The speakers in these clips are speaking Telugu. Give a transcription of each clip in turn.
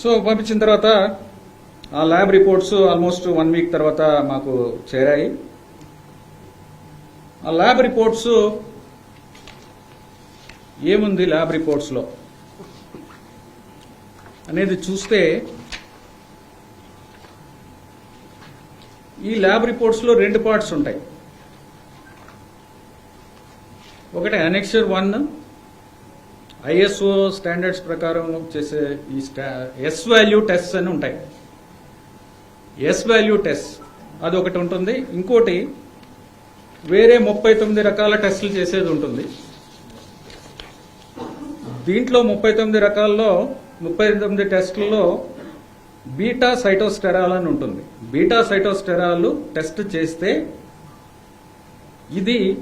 సో పంపించిన తర్వాత ఆ lab reports almost one week తర్వాత మాకు చేరాయి. ఆ ల్యాబ్ రిపోర్ట్స్ ఏముంది ల్యాబ్ రిపోర్ట్స్లో అనేది చూస్తే ఈ ల్యాబ్ రిపోర్ట్స్లో రెండు పార్ట్స్ ఉంటాయి. ఒకటి అనెక్చర్ వన్ ఐఎస్ఓ స్టాండర్డ్స్ ప్రకారం చేసే ఈ స్టా ఎస్ వాల్యూ టెస్ట్ అని ఉంటాయి. ఎస్ వాల్యూ టెస్ట్ అది ఒకటి ఉంటుంది. ఇంకోటి వేరే ముప్పై తొమ్మిది రకాల టెస్టులు చేసేది ఉంటుంది. దీంట్లో ముప్పై తొమ్మిది రకాల్లో ముప్పై తొమ్మిది టెస్టుల్లో బీటా సైటోస్టెరాల్ అని ఉంటుంది. బీటా సైటోస్టెరాల్ టెస్ట్ చేస్తే ఇది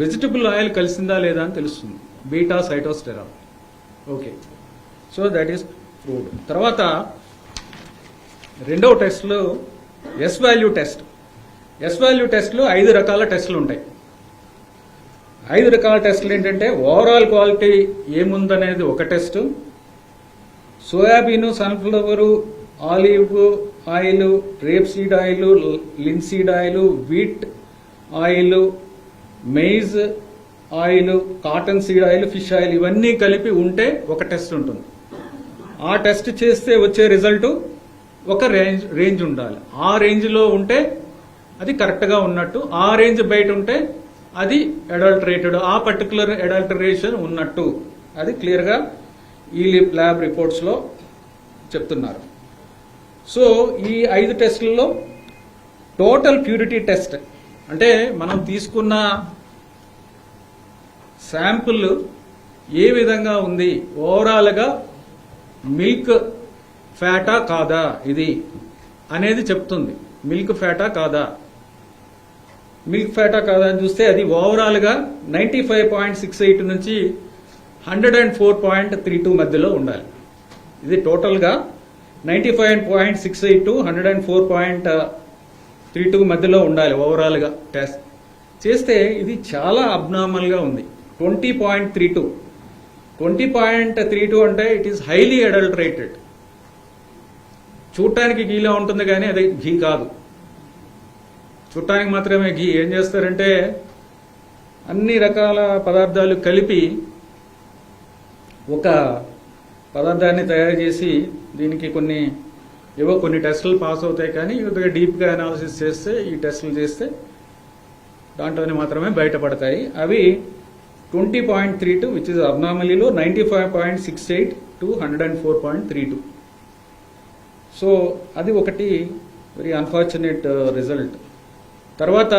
వెజిటబుల్ ఆయిల్ కలిసిందా లేదా అని తెలుస్తుంది. Beta sitosterol okay so that is proved తర్వాత రెండవ టెస్ట్లో S value test S value టెస్ట్లో ఐదు రకాల టెస్టులు ఉంటాయి. ఐదు రకాల టెస్టులు ఏంటంటే ఓవరాల్ క్వాలిటీ ఏముందనేది ఒక test. Soybean sunflower olive oil rapeseed oil linseed oil wheat oil maize oil cottonseed oil fish oil ఇవన్నీ కలిపి ఉంటే ఒక టెస్ట్ ఉంటుంది. ఆ టెస్ట్ చేస్తే వచ్చే రిజల్ట్ ఒక రేంజ్ రేంజ్ ఉండాలి. ఆ రేంజ్లో ఉంటే అది కరెక్ట్గా ఉన్నట్టు ఆ రేంజ్ బయట ఉంటే అది అడల్టరేటెడ్ ఆ పర్టికులర్ అడల్టరేషన్ ఉన్నట్టు. అది క్లియర్గా ఈ ల్యాబ్ రిపోర్ట్స్లో చెప్తున్నారు. సో ఈ ఐదు టెస్టులలో టోటల్ ప్యూరిటీ టెస్ట్ అంటే మనం తీసుకున్న శాంపుల్ ఏ విధంగా ఉంది? ఓవరాల్గా మిల్క్ ఫ్యాటా కాదా ఇది అనేది చెప్తుంది. మిల్క్ ఫ్యాటా కాదా? మిల్క్ ఫ్యాటా కాదా అని చూస్తే అది ఓవరాల్గా ninety five point six eight నుంచి hundred and four point three two మధ్యలో ఉండాలి. ఇది టోటల్గా ninety five point six eight to hundred and four point three two మధ్యలో ఉండాలి ఓవరాల్గా టెస్ట్ చేస్తే ఇది చాలా అబ్నార్మల్గా ఉంది. Twenty point three two twenty point three two అంటే ఇట్ ఈస్ హైలీ అడల్టరేటెడ్ చూడటానికి గీలా ఉంటుంది కానీ అది ఘీ కాదు. చూడటానికి మాత్రమే ఘీ. ఏం చేస్తారంటే అన్ని రకాల పదార్థాలు కలిపి ఒక పదార్థాన్ని తయారు చేసి దీనికి కొన్ని ఏవో కొన్ని టెస్టులు పాస్ అవుతాయి కానీ కొద్దిగా డీప్గా అనాలిసిస్ చేస్తే ఈ టెస్టులు చేస్తే దాంట్లోనే మాత్రమే బయటపడతాయి. అవి twenty point three two which is అబ్నామలీలో ninety five point six eight to hundred and four point three two so అది ఒకటి వెరీ అన్ఫార్చునేట్ రిజల్ట్ తర్వాత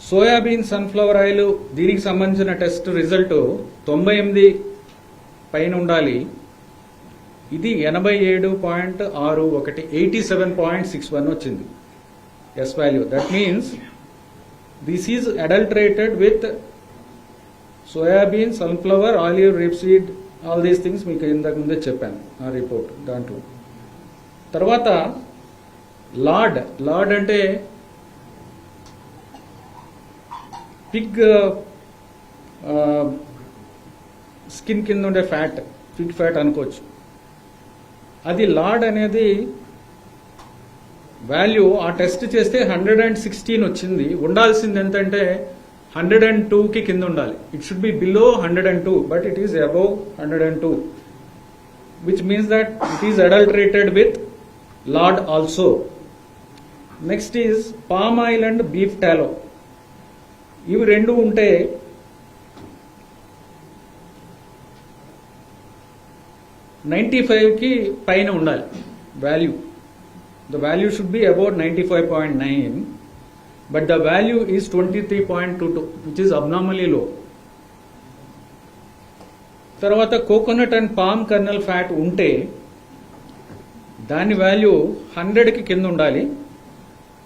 సోయాబీన్ సన్ఫ్లవర్ ఆయిల్ దీనికి సంబంధించిన టెస్ట్ రిజల్ట్ తొంభై ఎనిమిది పైన ఉండాలి. ఇది ఎనభై ఏడు పాయింట్ ఆరు ఒకటి eighty seven point six one వచ్చింది. S value that means this is adulterated with soybean sunflower olive rapeseed all these things మీకు ఇంతకు ముందే చెప్పాను ఆ రిపోర్ట్ దాంట్లో. తర్వాత లార్డ్ లార్డ్ అంటే పిగ్ స్కిన్ కింద ఉండే ఫ్యాట్ ఫిట్ ఫ్యాట్ అనుకోవచ్చు. అది లార్డ్ అనేది వాల్యూ ఆ టెస్ట్ చేస్తే హండ్రెడ్ అండ్ సిక్స్టీన్ వచ్చింది. ఉండాల్సింది ఎంతంటే హండ్రెడ్ అండ్ టూకి కింద ఉండాలి. It should be below hundred and two but it is above hundred and two. Which means that it is adulterated with lard also next is palm oil and beef tallow ఇవి రెండు ఉంటే నైంటీ ఫైవ్కి పైన ఉండాలి. Value the value should be about ninety five point nine but the value is twenty three point two two which is abnormally low తర్వాత coconut and palm kernel fat ఉంటే దాని వాల్యూ హండ్రెడ్కి కింద ఉండాలి.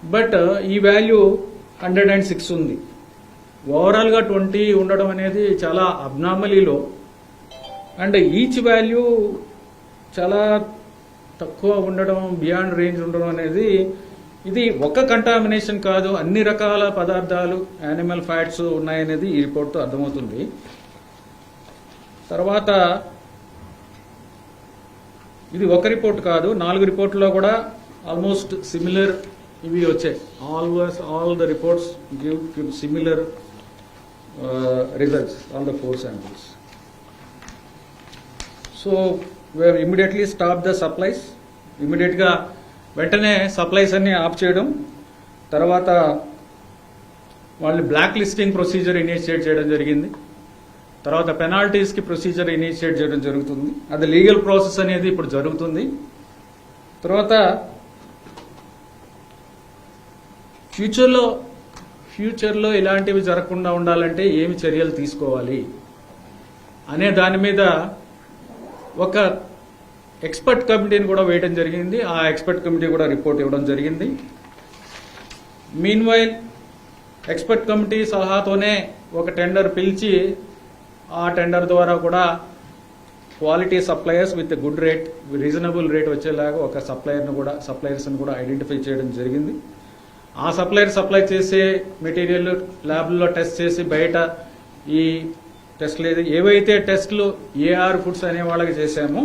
బట్ ఈ వాల్యూ హండ్రెడ్ అండ్ సిక్స్ ఉంది. ఓవరాల్గా ట్వంటీ ఉండడం అనేది చాలా అబ్నామలీలో అండ్ ఈచ్ వాల్యూ చాలా తక్కువ ఉండడం బియాండ్ రేంజ్ ఉండడం అనేది ఇది ఒక్క కంటామినేషన్ కాదు అన్ని రకాల పదార్థాలు యానిమల్ ఫ్యాట్స్ ఉన్నాయనేది ఈ రిపోర్ట్తో అర్థమవుతుంది. తర్వాత ఇది ఒక రిపోర్ట్ కాదు నాలుగు రిపోర్ట్లో కూడా ఆల్మోస్ట్ సిమిలర్ ఇవి వచ్చాయి. Always all the reports give give similar results all the four samples so were immediately stop the supplies ఇమీడియట్గా వెంటనే సప్లైస్ అన్ని ఆఫ్ చేయడం. తర్వాత వాళ్ళు బ్లాక్ లిస్టింగ్ ప్రొసీజర్ ఇనిషియేట్ చేయడం జరిగింది. తర్వాత పెనాల్టీస్కి ప్రొసీజర్ ఇనిషియేట్ చేయడం జరుగుతుంది. అది లీగల్ ప్రాసెస్ అనేది ఇప్పుడు జరుగుతుంది. తర్వాత ఫ్యూచర్లో ఫ్యూచర్లో ఇలాంటివి జరగకుండా ఉండాలంటే ఏమి చర్యలు తీసుకోవాలి? అనే దాని మీద ఒక ఎక్స్పర్ట్ కమిటీని కూడా వేయడం జరిగింది. ఆ ఎక్స్పర్ట్ కమిటీ కూడా రిపోర్ట్ ఇవ్వడం జరిగింది. మీన్ వైల్ ఎక్స్పర్ట్ కమిటీ సలహాతోనే ఒక టెండర్ పిలిచి ఆ టెండర్ ద్వారా కూడా quality suppliers with good rate reasonable rate వచ్చేలాగా ఒక సప్లయర్ను కూడా సప్లయర్స్ని కూడా ఐడెంటిఫై చేయడం జరిగింది. ఆ సప్లయర్ సప్లై చేసే మెటీరియల్ ల్యాబ్లో టెస్ట్ చేసి బయట ఈ టెస్ట్ లేదు. ఏవైతే టెస్ట్లు ఏఆర్ ఫుడ్స్ అనే వాళ్ళకి చేశామో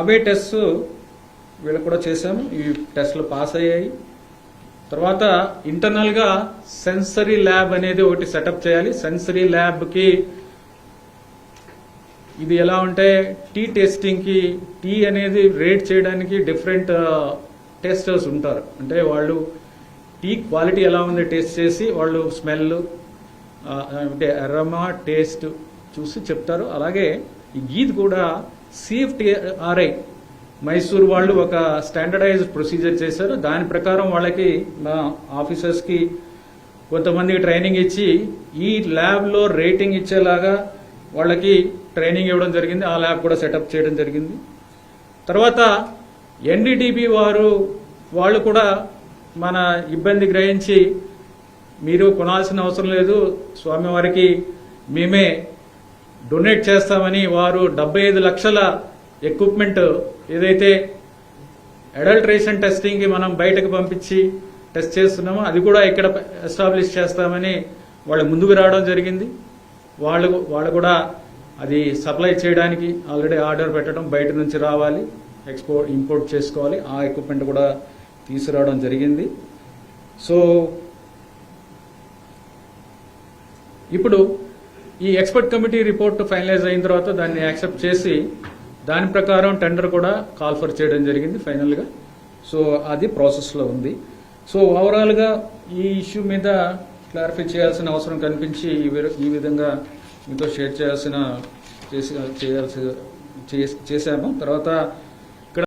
అవే టెస్ట్ వీళ్ళకి కూడా చేశాము. ఈ టెస్ట్లు పాస్ అయ్యాయి. తర్వాత ఇంటర్నల్గా సెన్సరీ ల్యాబ్ అనేది ఒకటి సెటప్ చేయాలి. సెన్సరీ ల్యాబ్కి ఇది ఎలా ఉంటే టీ టెస్టింగ్కి టీ అనేది రేట్ చేయడానికి డిఫరెంట్ టెస్టర్స్ ఉంటారు. అంటే వాళ్ళు టీ క్వాలిటీ ఎలా ఉంది టేస్ట్ చేసి వాళ్ళు స్మెల్ అంటే అరమా టేస్ట్ చూసి చెప్తారు. అలాగే ఈ గీత్ కూడా సిఎఫ్టీ ఆర్ఐ మైసూర్ వాళ్ళు ఒక స్టాండర్డైజ్డ్ ప్రొసీజర్ చేశారు. దాని ప్రకారం వాళ్ళకి మా ఆఫీసర్స్కి కొంతమందికి ట్రైనింగ్ ఇచ్చి ఈ ల్యాబ్లో రేటింగ్ ఇచ్చేలాగా వాళ్ళకి ట్రైనింగ్ ఇవ్వడం జరిగింది. ఆ ల్యాబ్ కూడా సెటప్ చేయడం జరిగింది. తర్వాత ఎన్డీటీబీ వారు వాళ్ళు కూడా మన ఇబ్బంది గ్రహించి మీరు కొనాల్సిన అవసరం లేదు. స్వామివారికి మేమే డొనేట్ చేస్తామని వారు డెబ్బై ఐదు లక్షల ఎక్విప్మెంట్ ఏదైతే అడల్ట్రేషన్ టెస్టింగ్కి మనం బయటకు పంపించి టెస్ట్ చేస్తున్నామో అది కూడా ఇక్కడ ఎస్టాబ్లిష్ చేస్తామని వాళ్ళు ముందుకు రావడం జరిగింది. వాళ్ళు వాళ్ళు కూడా అది సప్లై చేయడానికి ఆల్రెడీ ఆర్డర్ పెట్టడం బయట నుంచి రావాలి. ఎక్స్పోర్ట్ ఇంపోర్ట్ చేసుకోవాలి. ఆ ఎక్విప్మెంట్ కూడా తీసుకురావడం జరిగింది. సో ఇప్పుడు ఈ ఎక్స్పర్ట్ కమిటీ రిపోర్ట్ ఫైనలైజ్ అయిన తర్వాత దాన్ని యాక్సెప్ట్ చేసి దాని ప్రకారం టెండర్ కూడా కాల్ఫర్ చేయడం జరిగింది ఫైనల్గా. సో అది ప్రాసెస్లో ఉంది. సో ఓవరాల్గా ఈ ఇష్యూ మీద క్లారిఫై చేయాల్సిన అవసరం కనిపించి ఈ విధంగా మీతో షేర్ చేయాల్సిన చేసి చేయాల్సి చేసాము తర్వాత